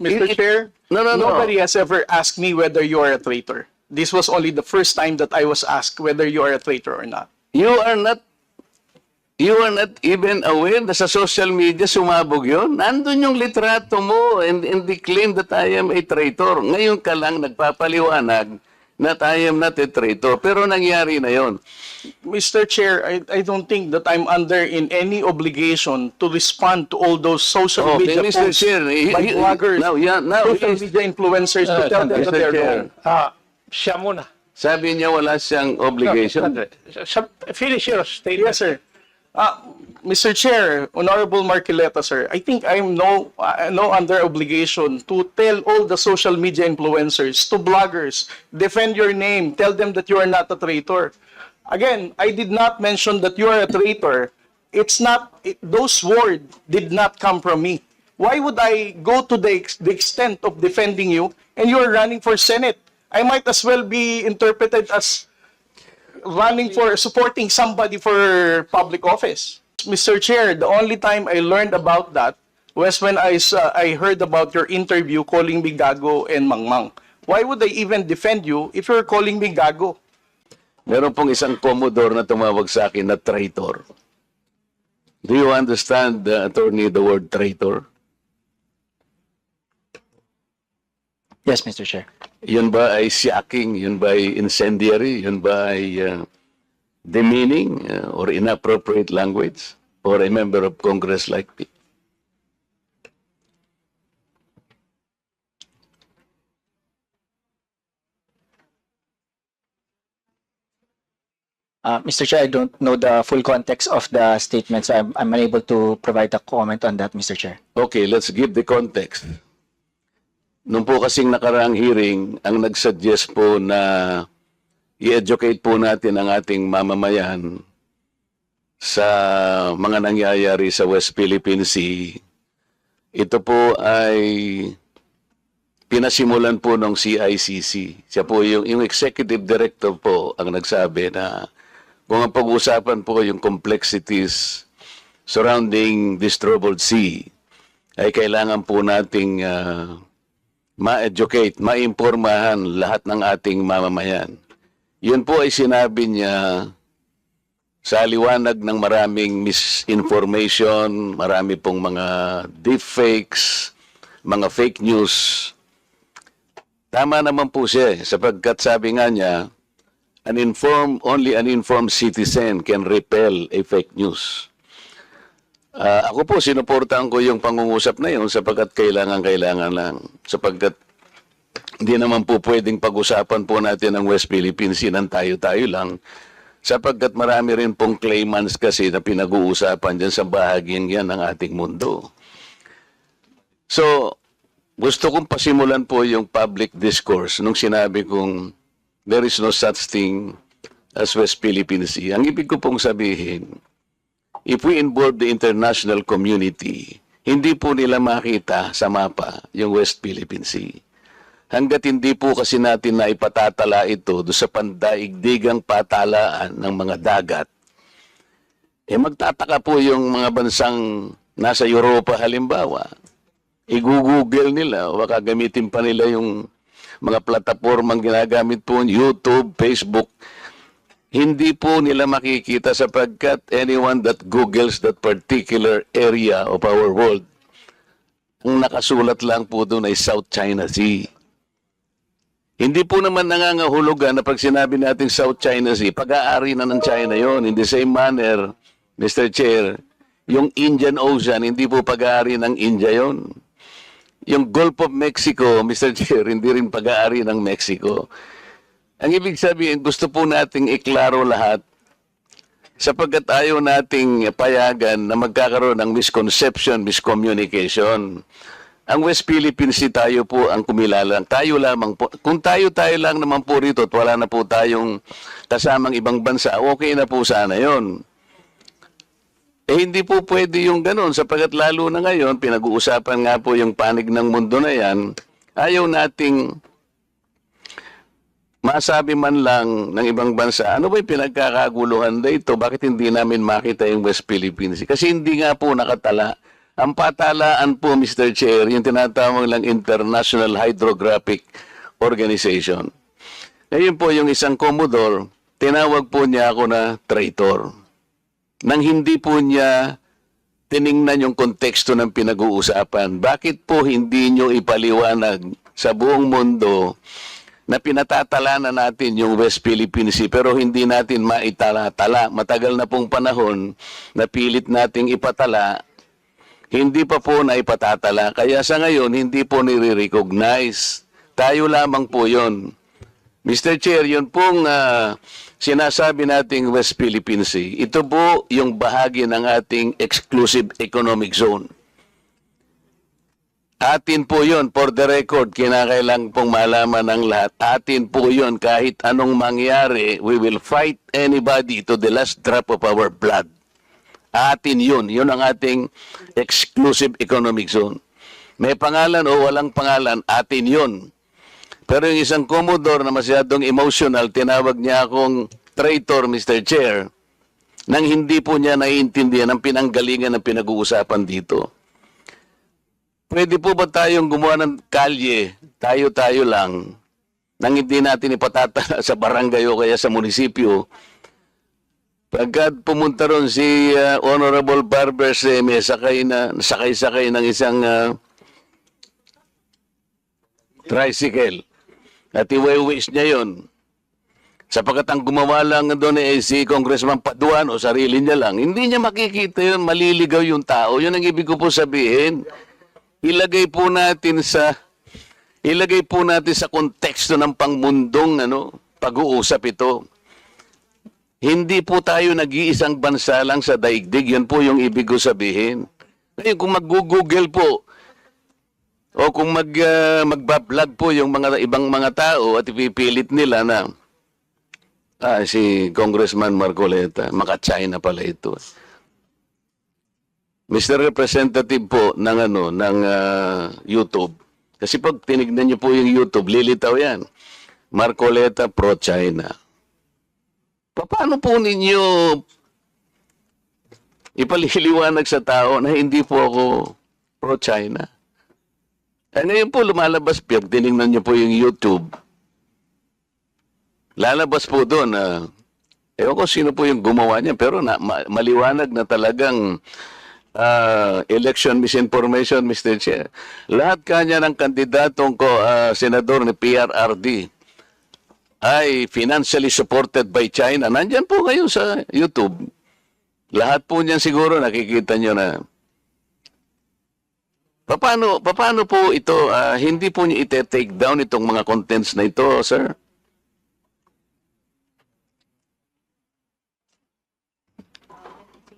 Mr. It- Chair, No, no, no. nobody has ever asked me whether you are a traitor. This was only the first time that I was asked whether you are a traitor or not. You are not You are not even aware na sa social media sumabog yun? Nandun yung litrato mo and, and the claim that I am a traitor. Ngayon ka lang nagpapaliwanag na I am not a traitor. Pero nangyari na yon. Mr. Chair, I, I don't think that I'm under in any obligation to respond to all those social Oh, media Mr. posts Chair, he- by he- bloggers, now, yeah, now, social he's- media influencers to Uh, tell them Mr. that they're Chair. wrong. Ah, siya muna. Sabi niya wala siyang obligation. Sa- Finish your statement. Yes, sir. Uh, Mr. Chair, Honorable Marquileta, sir, I think I'm no uh, no under obligation to tell all the social media influencers, to bloggers, defend your name, tell them that you are not a traitor. Again, I did not mention that you are a traitor. It's not it, those words did not come from me. Why would I go to the, ex- the extent of defending you and you are running for Senate? I might as well be interpreted as running for supporting somebody for public office. Mr. Chair, the only time I learned about that was when I saw, I heard about your interview calling me gago and mangmang. Why would I even defend you if you're calling me gago? Meron pong isang Commodore na tumawag sa akin na traitor. Do you understand, uh, attorney, the word traitor? Yes, Mr. Chair. Yun ba ay shocking? Yun ba ay incendiary? Yun ba ay uh, demeaning uh, or inappropriate language for a member of Congress like me? Uh, Mr. Chair, I don't know the full context of the statement, so I'm, I'm unable to provide a comment on that, Mr. Chair. Okay, let's give the context. Nung po kasing nakaraang hearing, ang nagsuggest po na i-educate po natin ang ating mamamayan sa mga nangyayari sa West Philippine Sea, ito po ay pinasimulan po ng CICC. Siya po yung, yung executive director po ang nagsabi na kung ang pag-uusapan po yung complexities surrounding this troubled sea, ay kailangan po nating ah, ma-educate, ma-impormahan lahat ng ating mamamayan. Yun po ay sinabi niya sa liwanag ng maraming misinformation, marami pong mga deepfakes, mga fake news. Tama naman po siya eh, sapagkat sabi nga niya, an informed, only an informed citizen can repel a fake news. Ah, ako po, sinuportahan ko yung pangungusap na yun sapagkat kailangan-kailangan lang. Sapagkat hindi naman po pwedeng pag-usapan po natin ang West Philippines ng tayo-tayo lang. Sapagkat marami rin pong claimants kasi na pinag-uusapan dyan sa bahagyang yan ng ating mundo. So, gusto kong pasimulan po yung public discourse nung sinabi kong there is no such thing as West Philippine Sea. Ang ibig ko pong sabihin, if we involve the international community, hindi po nila makita sa mapa yung West Philippine Sea. Hanggat hindi po kasi natin na ipatatala ito do sa pandaigdigang patalaan ng mga dagat, eh magtataka po yung mga bansang nasa Europa halimbawa. I-google nila baka gamitin pa nila yung mga platapormang ginagamit po, YouTube, Facebook, hindi po nila makikita sapagkat anyone that googles that particular area of our world, ang nakasulat lang po doon ay South China Sea. Hindi po naman nangangahulugan na pag sinabi natin South China Sea, pag-aari na ng China yon. In the same manner, Mr. Chair, yung Indian Ocean, hindi po pag-aari ng India yon. Yung Gulf of Mexico, Mr. Chair, hindi rin pag-aari ng Mexico. Ang ibig sabihin, gusto po nating iklaro lahat sapagkat ayaw nating payagan na magkakaroon ng misconception, miscommunication. Ang West Philippine Sea tayo po ang kumilala. Tayo lamang po. Kung tayo-tayo lang naman po rito at wala na po tayong kasamang ibang bansa, okay na po sana yon. Eh hindi po pwede yung ganun sapagkat lalo na ngayon, pinag-uusapan nga po yung panig ng mundo na yan, ayaw nating masabi man lang ng ibang bansa, ano ba yung pinagkakaguluhan dito? Bakit hindi namin makita yung West Philippines? Kasi hindi nga po nakatala Ang patalaan po, Mr. Chair, yung tinatawag lang International Hydrographic Organization. Ngayon po, yung isang Commodore, tinawag po niya ako na traitor. Nang hindi po niya tiningnan yung konteksto ng pinag-uusapan. Bakit po hindi nyo ipaliwanag sa buong mundo na pinatatala na natin yung West Philippine Sea pero hindi natin maitala-tala. Matagal na pong panahon na pilit nating ipatala, hindi pa po na ipatatala. Kaya sa ngayon, hindi po nire-recognize. Tayo lamang po yon. Mr. Chair, yun pong ah, sinasabi nating West Philippine Sea, ito po yung bahagi ng ating exclusive economic zone. Atin po yun, for the record, kinakailang pong malaman ng lahat. Atin po yun, kahit anong mangyari, we will fight anybody to the last drop of our blood. Atin yun, yun ang ating exclusive economic zone. May pangalan o walang pangalan, atin yun. Pero yung isang Commodore na masyadong emotional, tinawag niya akong traitor, Mr. Chair, nang hindi po niya naiintindihan ang pinanggalingan ng pinag-uusapan dito. Pwede po ba tayong gumawa ng kalye, tayo-tayo lang, nang hindi natin ipatatala sa barangay o kaya sa munisipyo? Pagka pumunta ron si uh, Honorable Barber Seme, sakay na sakay-sakay ng isang uh, tricycle. At iwiwis niya yon. Sapagkat ang gumawa lang doon ay si Congressman Paduan o sarili niya lang, hindi niya makikita yun, maliligaw yung tao. Yun ang ibig ko po sabihin. Ilagay po natin sa ilagay po natin sa konteksto ng pangmundong ano, pag-uusap ito. Hindi po tayo nag-iisang bansa lang sa daigdig. Yan po yung ibig ko sabihin. Ngayon, kung mag-google po, o kung mag, uh, magbablog po yung mga ibang mga tao at ipipilit nila na ah, si Congressman Marcoleta, maka-China pala ito. Mr. Representative po ng ano ng ah, YouTube. Kasi pag tinignan niyo po yung YouTube, lilitaw 'yan. Marcoleta pro China. Paano po ninyo ipaliliwanag sa tao na hindi po ako pro China? Eh, ngayon po lumalabas, pag tinignan niyo po yung YouTube, lalabas po doon na, ewan ko sino po yung gumawa niya, pero na, ma- maliwanag na talagang ah, election misinformation, Mr. Chair. Lahat kanya ng kandidatong ko, ah, senador ni PRRD ay financially supported by China. Nandyan po ngayon sa YouTube. Lahat po niyan siguro nakikita niyo na Paano, paano po ito, ah, hindi po niyo ite-take down itong mga contents na ito, sir?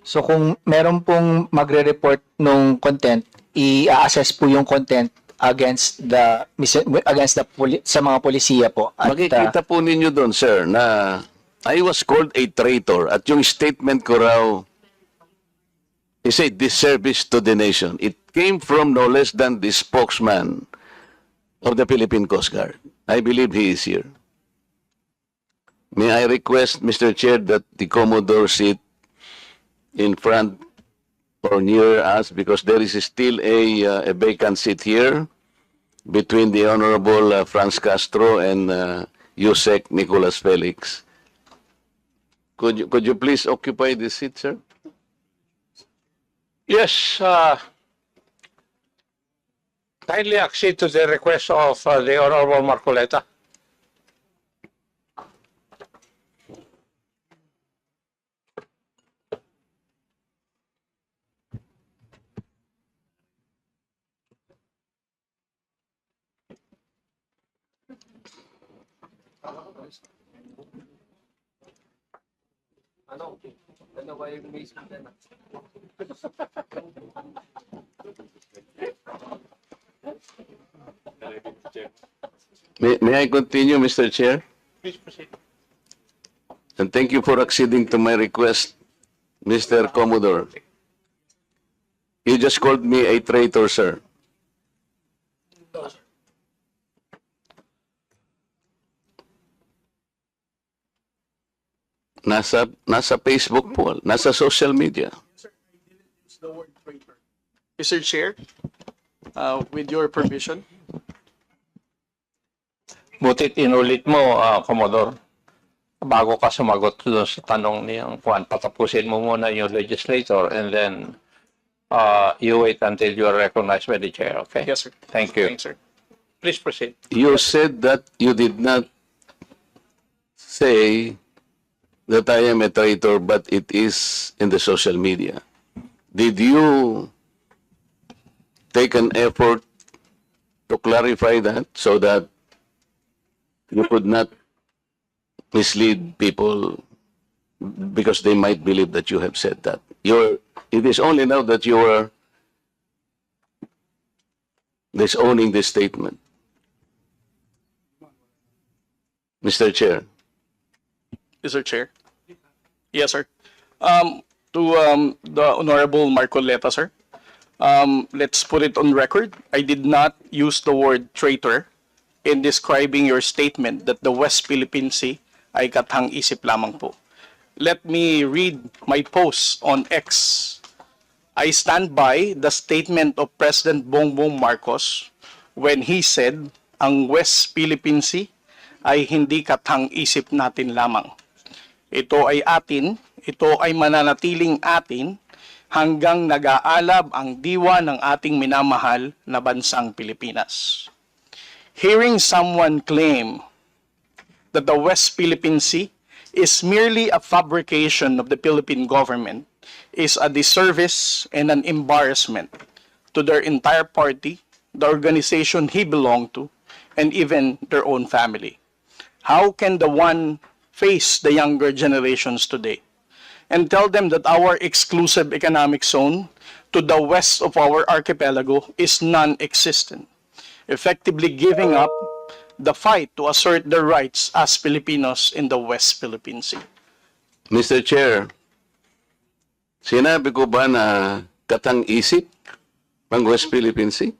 So kung meron pong magre-report nung content, i-assess po yung content against the against the sa mga polisiya po. At, uh, Makikita po ninyo doon, sir, na I was called a traitor at yung statement ko raw is a disservice to the nation. It came from no less than the spokesman of the Philippine Coast Guard. I believe he is here. May I request, Mr. Chair, that the Commodore sit in front or near us because there is still a, uh, a vacant seat here between the Honorable uh, Franz Castro and uh, Yusek Nicolas Felix. Could you, could you please occupy this seat, sir? Yes, uh, kindly accede to the request of uh, the Honorable Marcoleta. May, may I continue, Mr. Chair? Please proceed. And thank you for acceding to my request, Mr. Commodore. You just called me a traitor, sir. Nasa, nasa Facebook po, nasa social media. Mr. Chair, uh, with your permission. Butit inulit mo, ah, Commodore. Bago ka sumagot doon sa tanong niyang Juan, patapusin mo muna yung legislator and then uh, you wait until you are recognized by the chair, okay? Yes, sir. Thank you. Thanks, sir. Please proceed. You said that you did not say that I am a traitor, but it is in the social media. Did you take an effort to clarify that so that you could not mislead people because they might believe that you have said that? You're, it is only now that you are disowning this statement. Mr. Chair. Mr. Chair. Yes, sir. Um, to um, the Honorable Marcoleta, sir. Um, let's put it on record. I did not use the word traitor in describing your statement that the West Philippine Sea ay katang-isip lamang po. Let me read my post on X. I stand by the statement of President Bongbong Marcos when he said ang West Philippine Sea ay hindi katang-isip natin lamang. Ito ay atin, ito ay mananatiling atin hanggang nag-aalab ang diwa ng ating minamahal na bansang Pilipinas. Hearing someone claim that the West Philippine Sea is merely a fabrication of the Philippine government is a disservice and an embarrassment to their entire party, the organization he belonged to, and even their own family. How can the one face the younger generations today and tell them that our exclusive economic zone to the west of our archipelago is non-existent, effectively giving up the fight to assert their rights as Filipinos in the West Philippine Sea? Mr. Chair, sinabi ko ba na katang-isip ang West Philippine Sea?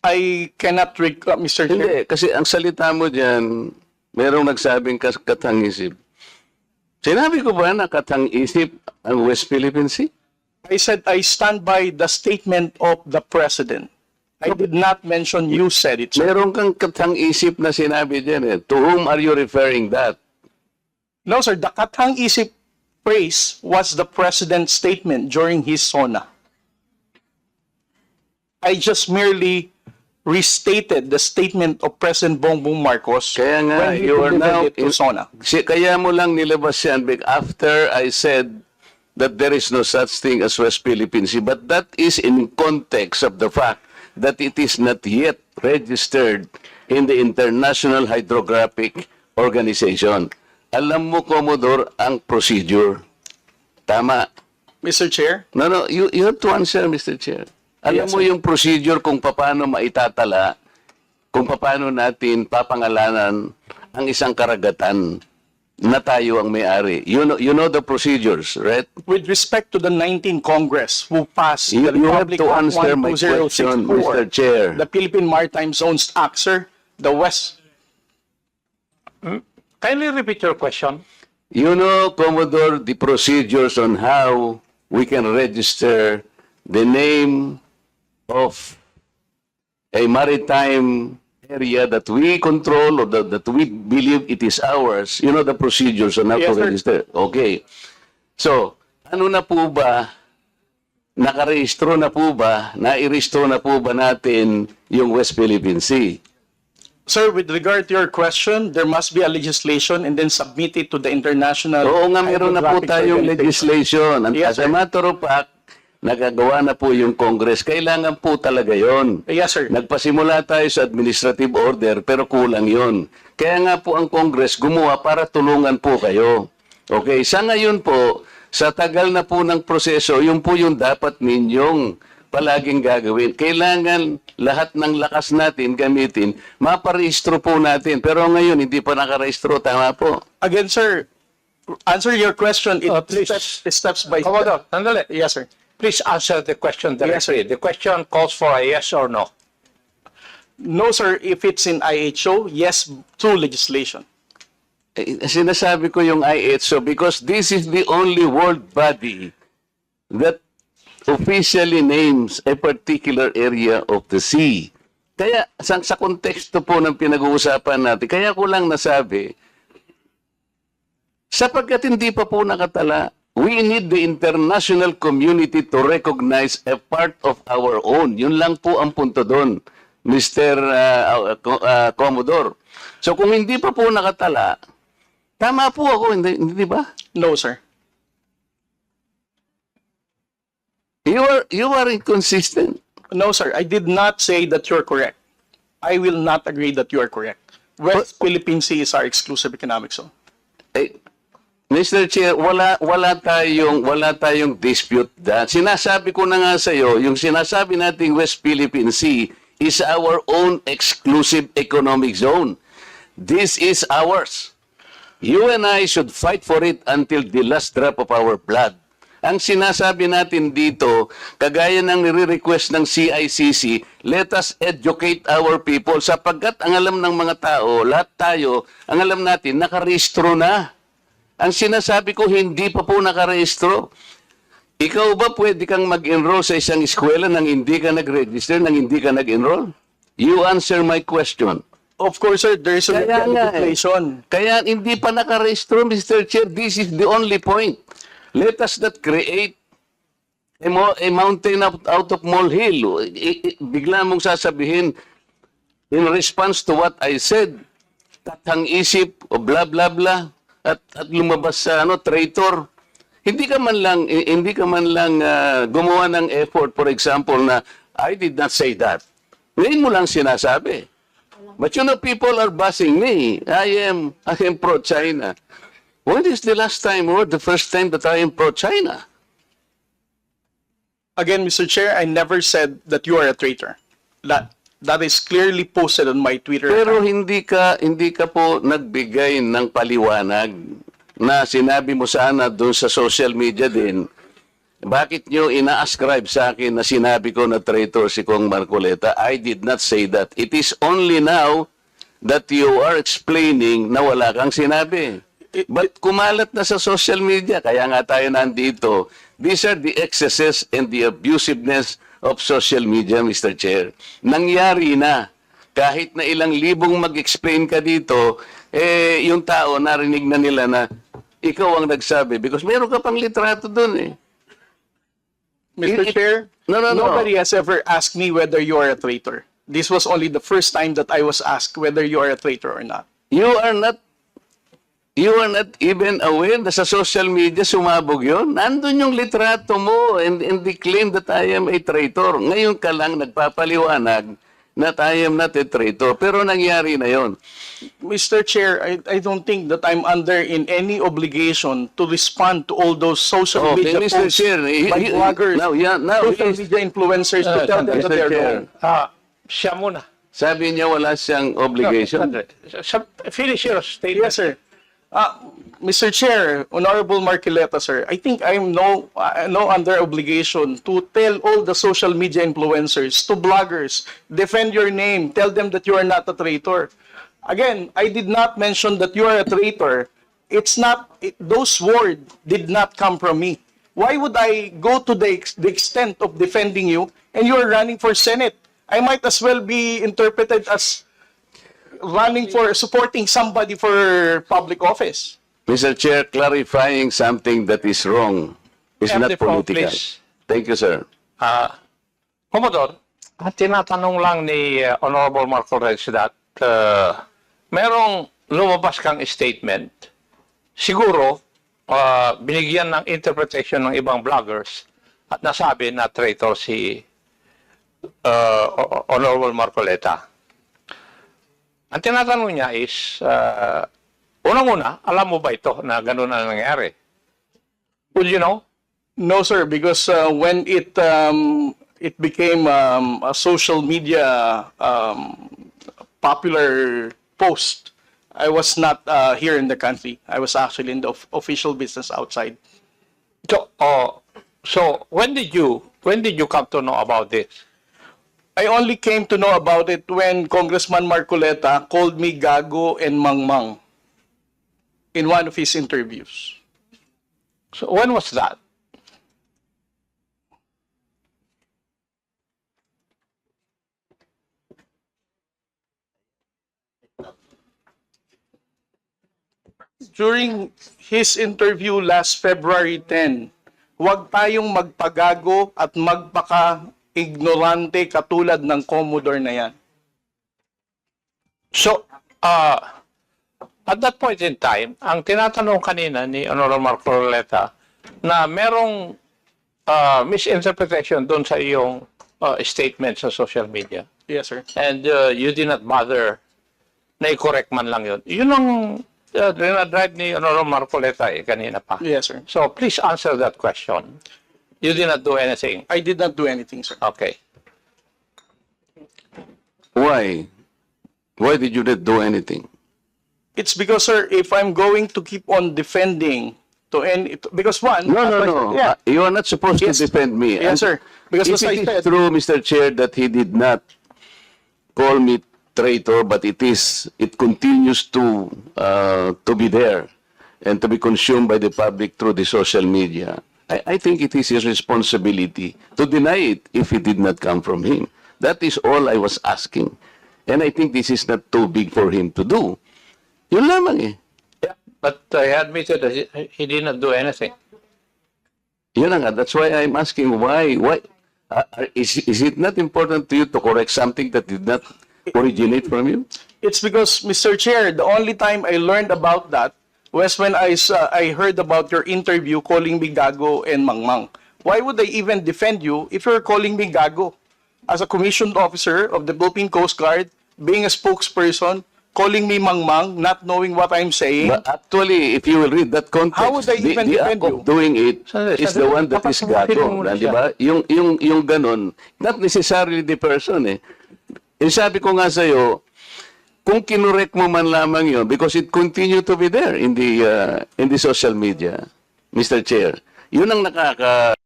I cannot recall, Mr. Chair. Hindi, kasi ang salita mo dyan, merong nagsabing katang-isip. Sinabi ko ba na katang-isip ang West Philippine Sea? I said I stand by the statement of the President. I did not mention you said it, sir. Meron kang katang-isip na sinabi dyan eh. To whom are you referring that? No, sir. The katang isip phrase was the President's statement during his SONA. I just merely restated the statement of President Bongbong Marcos Kaya nga, when he you are now... it to SONA. Si, kaya mo lang nilabas yan after I said that there is no such thing as West Philippine Sea. But that is in context of the fact that it is not yet registered in the International Hydrographic Organization. Alam mo, Commodore, ang procedure. Tama. Mr. Chair, No, no, you, you have to answer, Mr. Chair. Alam Yes, mo sir. yung procedure kung paano maitatala, kung paano natin papangalanan ang isang karagatan na tayo ang may-ari. You know, you know the procedures, right? with respect to the 19th Congress who passed You, the you have Republic to Act answer my question, 12064, Mr. Chair. the Philippine Maritime Zones Act, sir, the West Kindly repeat your question. You know, Commodore, the procedures on how we can register the name of a maritime area that we control or that, that we believe it is ours. You know the procedures on how Yes, to sir. register. Okay. So, ano na po ba, nakarehistro na po ba, nairehistro na po ba natin yung West Philippine Sea? Sir, with regard to your question, there must be a legislation and then submit it to the international. Oo nga, meron na po tayong legislation. And Yes, as a matter of fact, nagagawa na po yung Congress. Kailangan po talaga yon. Yes, sir. Nagpasimula tayo sa administrative order pero kulang yon. Kaya nga po ang Congress gumawa para tulungan po kayo. Okay, sa ngayon po, sa tagal na po ng proseso, yun po yung dapat ninyong palaging gagawin. Kailangan lahat ng lakas natin gamitin, maparehistro po natin. Pero ngayon, hindi pa nakarehistro. Tama po. Again, sir, answer your question. It Uh, please. steps, steps by step. sandali. Yes, sir. Please answer the question Yes, directly. The question calls for a yes or no. No, sir. If it's in IHO, yes, through legislation. Eh, sinasabi ko yung IHO because this is the only world body that officially names a particular area of the sea. Kaya sa, sa konteksto po ng pinag-uusapan natin, kaya ko lang nasabi, sapagkat hindi pa po nakatala, we need the international community to recognize a part of our own. Yun lang po ang punto doon, Mr. uh, Co- uh, Commodore. So kung hindi pa po nakatala, tama po ako, hindi, hindi ba? No, sir. You are, you are inconsistent. No, sir. I did not say that you're correct. I will not agree that you are correct. West Philippine Sea is our exclusive economic zone. Eh, Mr. Chair, wala wala tayong wala tayong dispute that. Sinasabi ko na nga sa iyo, yung sinasabi nating West Philippine Sea is our own exclusive economic zone. This is ours. You and I should fight for it until the last drop of our blood. Ang sinasabi natin dito, kagaya ng nire-request ng CICC, let us educate our people sapagkat ang alam ng mga tao, lahat tayo, ang alam natin, nakarehistro na. Ang sinasabi ko, hindi pa po nakarehistro. Ikaw ba pwede kang mag-enroll sa isang eskwela nang hindi ka nag-register, nang hindi ka nag-enroll? You answer my question. Of course, sir, there is a Kaya nga eh. legislation. Kaya hindi pa nakarehistro, Mr. Chair. This is the only point. Let us not create a, mo- a mountain out, out of molehill. I- I- bigla mong sasabihin, in response to what I said, tatang isip o bla bla bla at, at lumabas sa ano traitor. Hindi ka man lang eh, hindi ka man lang ah, gumawa ng effort for example na I did not say that. Ngayon mo lang sinasabi. But you know, people are buzzing me. I am, I am pro-China. When is the last time or the first time that I am pro-China? Again, Mr. Chair, I never said that you are a traitor. That that is clearly posted on my Twitter. Pero account. hindi ka, hindi ka po nagbigay ng paliwanag na sinabi mo sana doon sa social media din. Bakit nyo ina-ascribe sa akin na sinabi ko na traitor si Kong Marcoleta? I did not say that. It is only now that you are explaining na wala kang sinabi. But kumalat na sa social media, kaya nga tayo nandito. These are the excesses and the abusiveness of social media, Mr. Chair. Nangyari na. Kahit na ilang libong mag-explain ka dito, eh, yung tao narinig na nila na ikaw ang nagsabi because meron ka pang litrato doon eh. Mr. it- Chair, No, no, no. nobody has ever asked me whether you are a traitor. This was only the first time that I was asked whether you are a traitor or not. You are not You are not even aware na sa social media sumabog yun? Nandun yung litrato mo and, and they claim that I am a traitor. Ngayon ka lang nagpapaliwanag that I am not a traitor. Pero nangyari na yon. Mr. Chair, I, I don't think that I'm under in any obligation to respond to all those social Okay, media Mr. posts Chair, he- by he- bloggers, now, yeah, now social he's- media influencers to Uh, tell them Mr. that they're Chair. wrong. Ah, siya muna. Sabi niya wala siyang obligation. Sandali. Sa- Finish your statement. Yes, sir. Uh, Mr. Chair, Honorable Marquileta, sir, I think I'm no, uh, no under obligation to tell all the social media influencers, to bloggers, defend your name, tell them that you are not a traitor. Again, I did not mention that you are a traitor. It's not, it, those words did not come from me. Why would I go to the, ex- the extent of defending you and you are running for Senate? I might as well be interpreted as running for supporting somebody for public office. Mr. Chair, clarifying something that is wrong is Have not the political. please. Thank you, sir. Ah, Commodore, ang tinatanong lang ni uh, Honorable Marco Reyes that uh, merong lumabas kang statement, siguro uh, binigyan ng interpretation ng ibang vloggers at nasabi na traitor si uh, Honorable Marcoleta. Ang tinatanong niya is, uh, unang-una, alam mo ba ito na gano'n na nangyari? Would you know? No, sir, because uh, when it um, it became um, a social media um, popular post, I was not uh, here in the country. I was actually in the of- official business outside. So, oh, so when did you when did you come to know about this? I only came to know about it when Congressman Marcoleta called me Gago and Mangmang. in one of his interviews. So when was that? During his interview last February 10, huwag tayong magpagago at magpaka-ignorante katulad ng Commodore na yan. So, uh, at that point in time, ang tinatanong kanina ni Honorable Marcoleta na merong uh, misinterpretation doon sa iyong uh, statement sa social media Yes, sir. and uh, you did not bother na i-correct man lang yun. Yun ang uh, dinadrive ni Honorable Marcoleta eh, kanina pa. Yes, sir. So, please answer that question. You did not do anything. I did not do anything, sir. Okay. Why? Why did you not do anything? It's because, sir, if I'm going to keep on defending to any, because one, No, no, no. Yeah, Uh, You are not supposed Yes. to defend me. Yes, sir. Because if as I it is said- true, Mr. Chair, that he did not call me traitor, but it is, it continues to, uh, to be there and to be consumed by the public through the social media. I, I think it is his responsibility to deny it if it did not come from him. That is all I was asking. And I think this is not too big for him to do. Yun lamang eh. Yeah. But he admitted that he, he did not do anything. Yun na nga, that's why I'm asking why, why, uh, uh, is, is it not important to you to correct something that did not originate from you? it's because, Mr. Chair, the only time I learned about that was when I, saw, I heard about your interview calling me Gago and Mangmang. Why would I even defend you if you're calling me Gago? As a commissioned officer of the Philippine Coast Guard, being a spokesperson, calling me Mangmang, not knowing what I'm saying. But actually, if you will read that context, How would I the, even the defend act you? of doing it Sandali, is the one that is na, di ba? Yung, yung, yung ganon, not necessarily the person eh. Eh, sabi ko nga sa'yo, kung kinurek mo man lamang yun, because it continue to be there in the, uh, in the social media, Mr. Chair, yun ang nakaka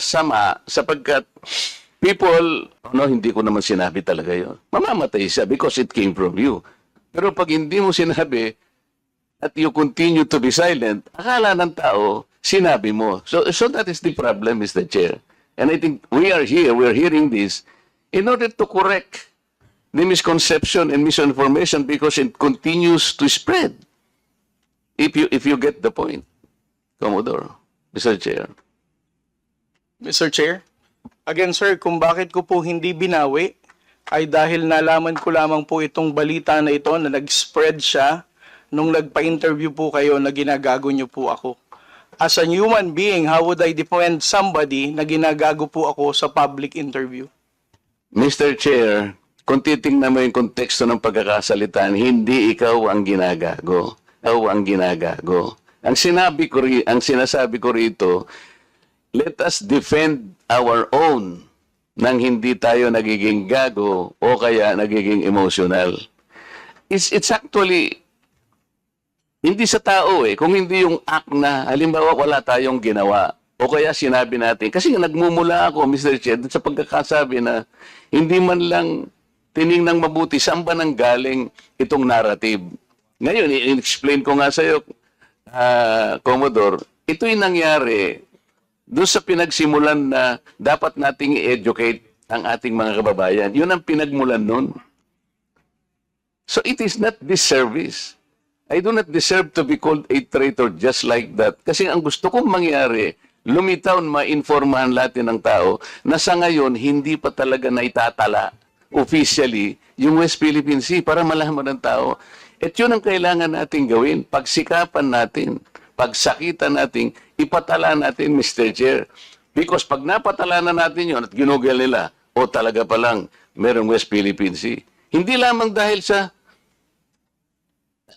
sama sapagkat people, no, hindi ko naman sinabi talaga yun. Mamamatay siya because it came from you. Pero pag hindi mo sinabi at you continue to be silent, akala ng tao, sinabi mo. So, so that is the problem, Mr. Chair. And I think we are here, we are hearing this in order to correct the misconception and misinformation because it continues to spread. If you, if you get the point, Commodore, Mr. Chair. Mr. Chair, again sir, kung bakit ko po hindi binawi ay dahil nalaman ko lamang po itong balita na ito na nag-spread siya nung nagpa-interview po kayo na ginagago niyo po ako. As a human being, how would I defend somebody na ginagago po ako sa public interview? Mr. Chair, kung titingnan mo yung konteksto ng pagkakasalitan, hindi ikaw ang ginagago. Ikaw ang ginagago. Ang sinabi ko ri, ang sinasabi ko rito, let us defend our own nang hindi tayo nagiging gago o kaya nagiging emotional. It's, it's actually hindi sa tao eh. Kung hindi yung act na, halimbawa wala tayong ginawa, o kaya sinabi natin, kasi nagmumula ako, Mr. Dun sa pagkakasabi na hindi man lang tiningnang mabuti, saan ba nang galing itong narrative? Ngayon, i-explain ko nga sa'yo, ah, Commodore, ito'y nangyari doon sa pinagsimulan na dapat nating i-educate ang ating mga kababayan. Yun ang pinagmulan nun. So it is not disservice. I do not deserve to be called a traitor just like that. Kasi ang gusto kong mangyari, lumitaw, ma-informahan natin ng tao na sa ngayon, hindi pa talaga naitatala officially yung West Philippine Sea para malaman ng tao. At yun ang kailangan natin gawin. Pagsikapan natin, pagsakitan natin, ipatala natin, Mr. Chair. Because pag napatala na natin yun at ginugel nila, o talaga palang merong West Philippine Sea. Hindi lamang dahil sa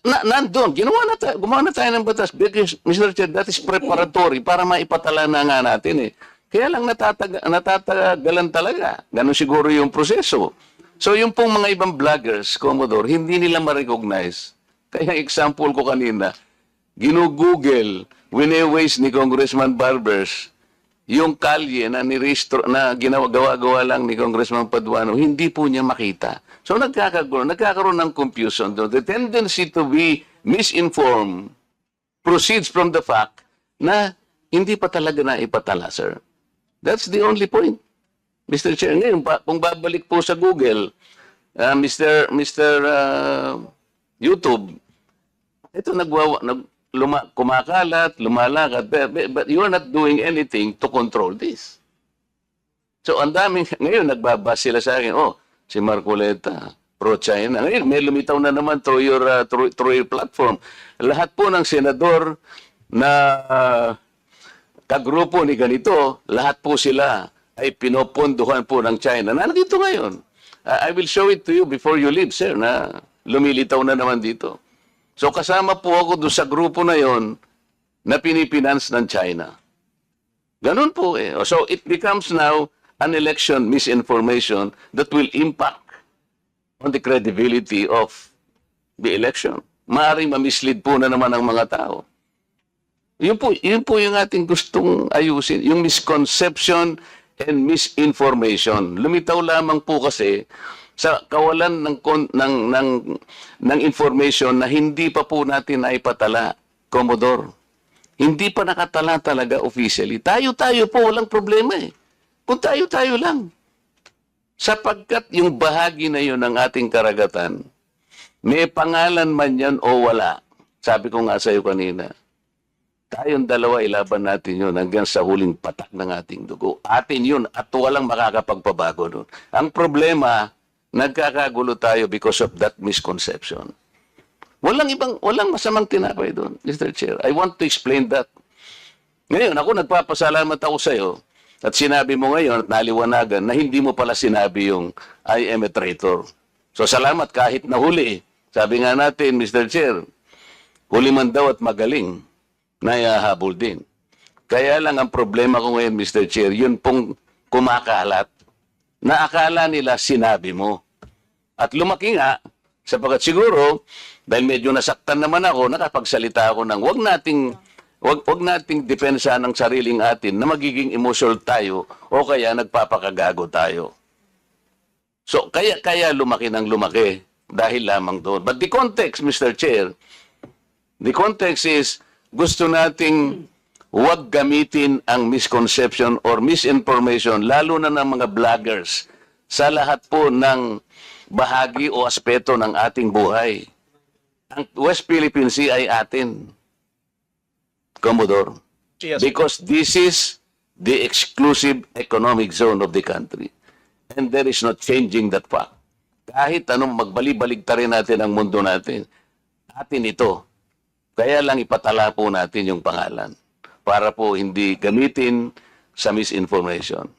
na, nandun, ginawa na tayo, gumawa na tayo ng batas. Because, Mr. Chair, that is preparatory para maipatala na nga natin eh. Kaya lang natatag natatagalan talaga. Ganon siguro yung proseso. So, yung pong mga ibang vloggers, Commodore, hindi nila ma-recognize. Kaya example ko kanina, ginugoogle, wineways ni Congressman Barbers, yung kalye na nirestro na ginawa gawa-gawa lang ni Congressman Paduano, hindi po niya makita. So nagkakaroon, nagkakaroon ng confusion doon. The tendency to be misinform proceeds from the fact na hindi pa talaga na ipatala, sir. That's the only point. Mr. Chair, ngayon, pa, kung babalik po sa Google, uh, Mr. Mr. uh, YouTube, ito nagwawa, nag, luma, kumakalat, lumalakad, but, but- but you are not doing anything to control this. So, ang daming, ngayon, nagbabas sila sa akin, oh, si Marcoleta, pro-China. Ngayon, may lumitaw na naman through your, uh, through, through your platform. Lahat po ng senador na uh, kagrupo ni ganito, lahat po sila ay pinopondohan po ng China. Nandito ngayon. I will show it to you before you leave, sir, na lumilitaw na naman dito. So kasama po ako doon sa grupo na yon na pinipinance ng China. Ganun po eh. So it becomes now an election misinformation that will impact on the credibility of the election. Maaring mamislead po na naman ang mga tao. Yun po, yun po yung ating gustong ayusin, yung misconception and misinformation. Lumitaw lamang po kasi sa kawalan ng ng ng ng information na hindi pa po natin naipatala, Commodore. Hindi pa nakatala talaga officially. Tayo-tayo po, walang problema eh. Kung tayo-tayo lang. Sapagkat yung bahagi na yun ng ating karagatan, may pangalan man yan o wala. Sabi ko nga sa iyo kanina, tayong dalawa ilaban natin yun hanggang sa huling patak ng ating dugo. Atin yun at walang makakapagpabago nun. Ang problema, nagkakagulo tayo because of that misconception. Walang ibang, walang masamang tinapay doon, Mr. Chair. I want to explain that. Ngayon, ako nagpapasalamat ako sa iyo at sinabi mo ngayon at naliwanagan na hindi mo pala sinabi yung I am a traitor. So salamat kahit nahuli. Sabi nga natin, Mr. Chair, huli man daw at magaling, nayahabol din. Kaya lang ang problema ko ngayon, Mr. Chair, yun pong kumakalat na akala nila sinabi mo. At lumaki nga, sapagkat siguro, dahil medyo nasaktan naman ako, nakapagsalita ako ng wag nating wag, wag nating depensa ng sariling atin na magiging emotional tayo o kaya nagpapakagago tayo. So, kaya, kaya lumaki ng lumaki dahil lamang doon. But the context, Mr. Chair, the context is gusto nating huwag gamitin ang misconception or misinformation, lalo na ng mga vloggers, sa lahat po ng bahagi o aspeto ng ating buhay. Ang West Philippine Sea ay atin, Commodore. Yes. Because this is the exclusive economic zone of the country. And there is no changing that fact. Kahit anong magbali-balig rin natin ang mundo natin, atin ito. Kaya lang ipatala po natin yung pangalan para po hindi gamitin sa misinformation.